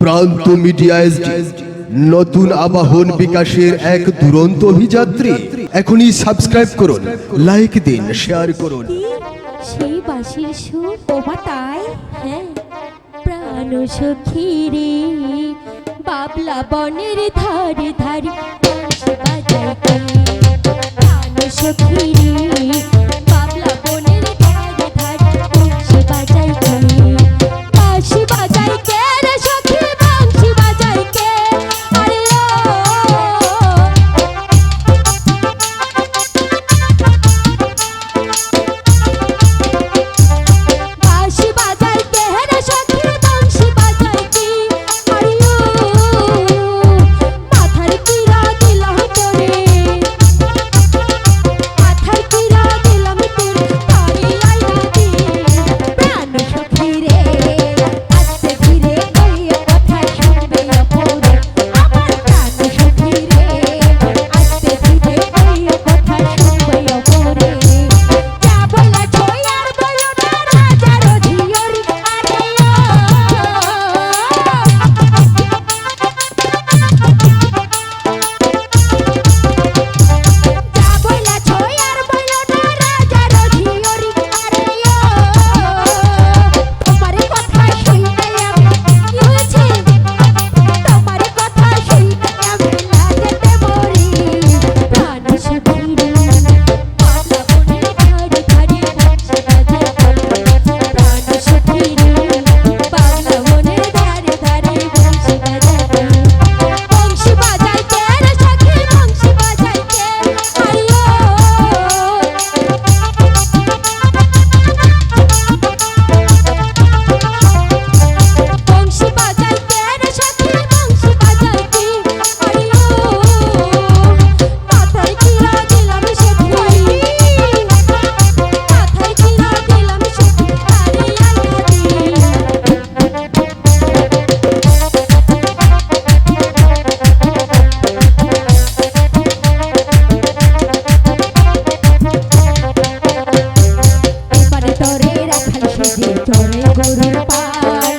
প্রান্ত media SD নতুন আবাহন বিকাশের এক দুরন্ত অভিযাত্রী। এখনই সাবস্ক্রাইব করুন লাইক দিন শেয়ার করুন। সেই বাসির সুর বাবা তাই? হ্যাঁ। প্রাণ সুখী রে, বাবলা বনের ধারে ধারে চলে গরুর পা